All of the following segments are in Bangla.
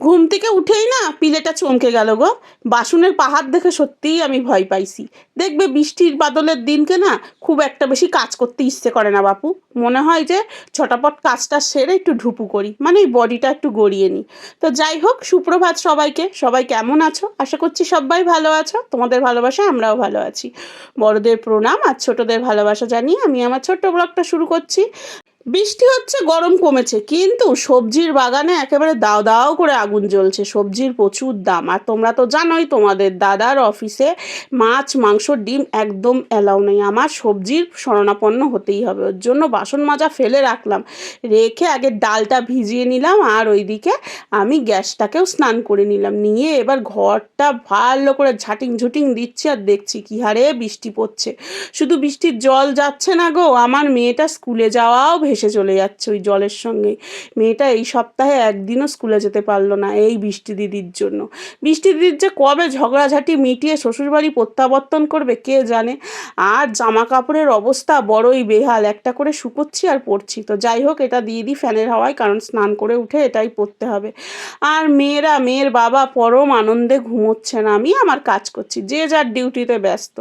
ঘুম থেকে উঠেই না পিলেটা চমকে গেল গো। বাসনের পাহাড় দেখে সত্যিই আমি ভয় পাইছি। দেখবে বৃষ্টির বাদলের দিনকে না খুব একটা বেশি কাজ করতে ইচ্ছে করে না বাপু। মনে হয় যে ছটাপট কাজটা সেরে একটু ঢুপু করি মানে এই বডিটা একটু গড়িয়ে নিই। তো যাই হোক, সুপ্রভাত সবাইকে। সবাই কেমন আছো? আশা করছি সবাই ভালো আছো। তোমাদের ভালোবাসা আমরাও ভালো আছি। বড়দের প্রণাম আর ছোটদের ভালোবাসা জানিয়ে আমি আমার ছোট্ট ব্লগটা শুরু করছি। বৃষ্টি হচ্ছে, গরম কমেছে, কিন্তু সবজির বাগানে একেবারে দাও দাও করে আগুন জ্বলছে, সবজির প্রচুর দাম। আর তোমরা তো জানোই তোমাদের দাদার অফিসে মাছ, মাংস, ডিম একদম অ্যালাউ নেই। আমার সবজির শরণাপন্ন হতেই হবে, ওর জন্য বাসন মাজা ফেলে রাখলাম, রেখে আগে ডালটা ভিজিয়ে নিলাম, আর ওইদিকে আমি গ্যাসটাকেও স্নান করে নিলাম। নিয়ে এবার ঘরটা ভালো করে ঝাটিং ঝুটিং দিচ্ছি আর দেখছি কি হারে বৃষ্টি পড়ছে। শুধু বৃষ্টির জল যাচ্ছে না গো, আমার মেয়েটা স্কুলে যাওয়াও ভেসে চলে যাচ্ছে ওই জলের সঙ্গে। মেয়েটা এই সপ্তাহে একদিনও স্কুলে যেতে পারল না এই বৃষ্টি দিদির জন্য। বৃষ্টি দিদির যে কবে ঝগড়াঝাটি মিটিয়ে শ্বশুরবাড়ি প্রত্যাবর্তন করবে কে জানে? আর জামা কাপড়ের অবস্থা বড়ই বেহাল। একটা করে শুকোচ্ছি আর পড়ছি তো যাই হোক, এটা দিয়ে দিই ফ্যানের হাওয়ায়, কারণ স্নান করে উঠে এটাই পড়তে হবে। আর মেয়েরা, মেয়ের বাবা পরম আনন্দে ঘুমোচ্ছে না। আমি আমার কাজ করছি, যে যার ডিউটিতে ব্যস্ত।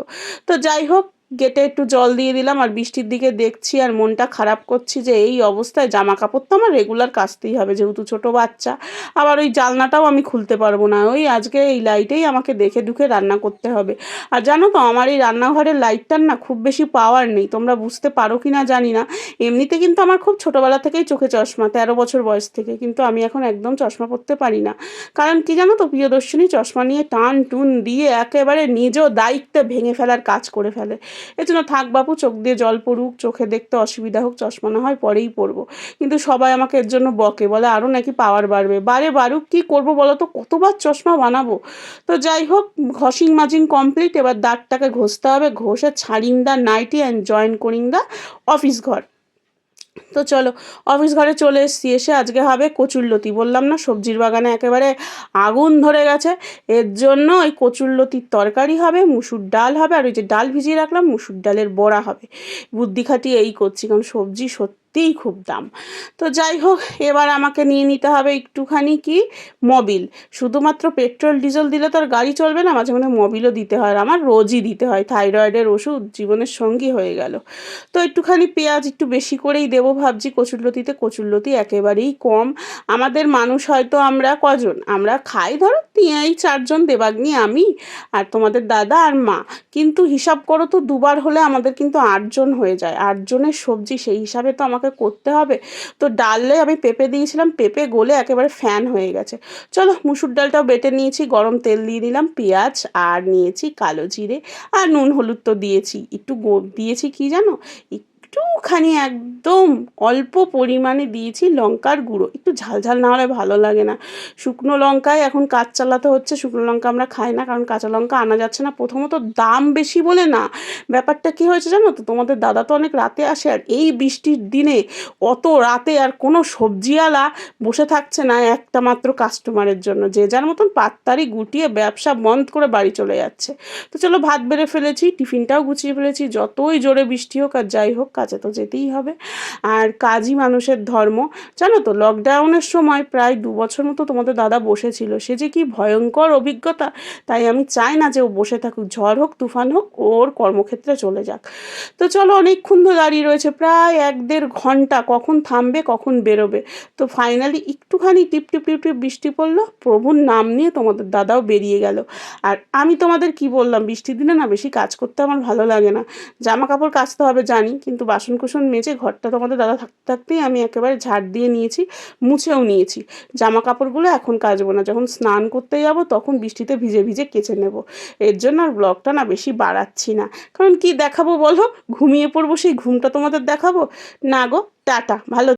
তো যাই হোক গেটে একটু জল দিয়ে দিলাম আর বৃষ্টির দিকে দেখছি আর মনটা খারাপ করছি যে এই অবস্থায় জামা কাপড় তো আমার রেগুলার কাচতেই হবে, যেহেতু ছোট বাচ্চা। আবার ওই জালনাটাও আমি খুলতে পারব না। ওই আজকে এই লাইটেই আমাকে দেখে দুখে রান্না করতে হবে। আর জানো তো, আমার এই রান্নাঘরের লাইটটার না খুব বেশি পাওয়ার নেই। তোমরা বুঝতে পারো কি না জানি না। এমনিতে কিন্তু আমার খুব ছোটোবেলা থেকেই চোখে চশমা, তেরো বছর বয়স থেকে। কিন্তু আমি এখন একদম চশমা পরতে পারি না। কারণ কি জানো তো, প্রিয়দর্শিনী চশমা নিয়ে টান টুন দিয়ে একেবারে নিজ দায়িত্বে ভেঙে ফেলার কাজ করে ফেলে। জন্য থাক বাপু, চোখ দিয়ে জল পড়ুক, চোখে দেখতে অসুবিধা হোক, চশমা না হয় পরেই পরবো। কিন্তু সবাই আমাকে এর জন্য বকে, বলে আরও নাকি পাওয়ার বাড়বে। বারে বাড়ুক কী করব বলো তো? কতবার চশমা বানাবো? তো যাই হোক, ঘষিং মাজিং কমপ্লিট এবার দাঁতটাকে ঘষতে হবে। ঘষে ছাড়িং দা নাইটি অ্যান্ড জয়েন করিং দা অফিস ঘর। তো চলো অফিস ঘরে চলে এসছি, এসে আজকে হবে কচুরলতি। বললাম না, সবজির বাগানে একেবারে আগুন ধরে গেছে। এর জন্য ওই কচুরলতির তরকারি হবে, মুসুর ডাল হবে, আর ওই যে ডাল ভিজিয়ে রাখলাম, মুসুর ডালের বড়া হবে। বুদ্ধি খাটিয়ে এই করছি, কারণ সবজি সত্যিই খুব দাম। তো যাই হোক, এবার আমাকে নিয়ে নিতে হবে একটুখানি কি? মবিল। শুধুমাত্র পেট্রোল, ডিজেল দিলে তো আর গাড়ি চলবে না, মাঝে মাঝে মবিলও দিতে হয় আমার রোজই দিতে হয়। থাইরয়েডের ওষুধ জীবনের সঙ্গী হয়ে গেল। তো একটুখানি পেঁয়াজ একটু বেশি করেই দেবো ভাবছি, কচুরলতিতে কচুরলতি একেবারেই কম। আমাদের মানুষ হয়তো আমরা কজন? আমরা খাই, ধরো এই চারজন, দেবাগ্নি, আমি আর তোমাদের দাদা আর মা। কিন্তু হিসাব করো তো, দুবার হলে আমাদের কিন্তু আটজন হয়ে যায়। আটজনের সবজি, সেই হিসাবে তো আমাকে করতে হবে? তো ডালে আমি পেঁপে দিয়েছিলাম, পেঁপে গলে একেবারে ফ্যান হয়ে গেছে। চলো মুসুর ডালটাও বেটে নিয়েছি, গরম তেল দিয়ে দিলাম, পেঁয়াজ আর নিয়েছি কালো জিরে। আর নুন হলুদ তো দিয়েছি, একটু দিয়েছি কি জানো? একটুখানি একদম অল্প পরিমাণে দিয়েছি লঙ্কার গুঁড়ো। একটু ঝাল ঝাল না হলে ভালো লাগে না। শুকনো লঙ্কায় এখন কাজ চালাতে হচ্ছে, শুকনো লঙ্কা আমরা খাই না, কারণ কাঁচা লঙ্কা আনা যাচ্ছে না। প্রথমত দাম বেশি বলে না। ব্যাপারটা কি হয়েছে জানো তো? তোমাদের দাদা তো অনেক রাতে আসে আর এই বৃষ্টির দিনে অত রাতে আর কোনো সবজিওয়ালা বসে থাকছে না একটা মাত্র কাস্টমারের জন্য। যে যার মতন পাত্তারি গুটিয়ে ব্যবসা বন্ধ করে বাড়ি চলে যাচ্ছে। তো চলো ভাত বেড়ে ফেলেছি, টিফিনটাও গুছিয়ে ফেলেছি, যতই জোরে বৃষ্টি হোক আর যাই হোক কাজে তো যেতেই হবে। আর কাজই মানুষের ধর্ম। জানো তো লকডাউনের সময় প্রায় দু বছর মতো তোমাদের দাদা বসেছিল। সে যে কি ভয়ঙ্কর অভিজ্ঞতা। তাই আমি চাই না যে ও বসে থাকুক। ঝড় হোক, তুফান হোক, ওর কর্মক্ষেত্রে চলে যাক। তো চলো অনেকক্ষণ তো দাঁড়িয়ে রয়েছে। প্রায় এক দেড় ঘণ্টা। কখন থামবে, কখন বেরোবে। তো ফাইনালি একটুখানি টিপ টিপ টিপ টিপ বৃষ্টি পড়ল। প্রভুর নাম নিয়ে তোমাদের দাদাও বেরিয়ে গেল। আর আমি তোমাদের কি বললাম? বৃষ্টির দিনে না বেশি কাজ করতে আমার ভালো লাগে না। জামা কাপড় কাচতে হবে জানি, কিন্তু বাসন কুসন মেজে ঘরটা তোমাদের দাদা থাকতে থাকতেই আমি একেবারে ঝাড় দিয়ে নিয়েছি, মুছেও নিয়েছি। জামা কাপড়গুলো এখন কাচবো না। যখন স্নান করতে যাব তখন বৃষ্টিতে ভিজে ভিজে কেচে নেব। এর জন্য আর ব্লগটা না বেশি বাড়াচ্ছি না। কারণ কি দেখাবো বলো? ঘুমিয়ে পড়ব সেই ঘুমটা তোমাদের দেখাবো? না গো, টাটা। ভালো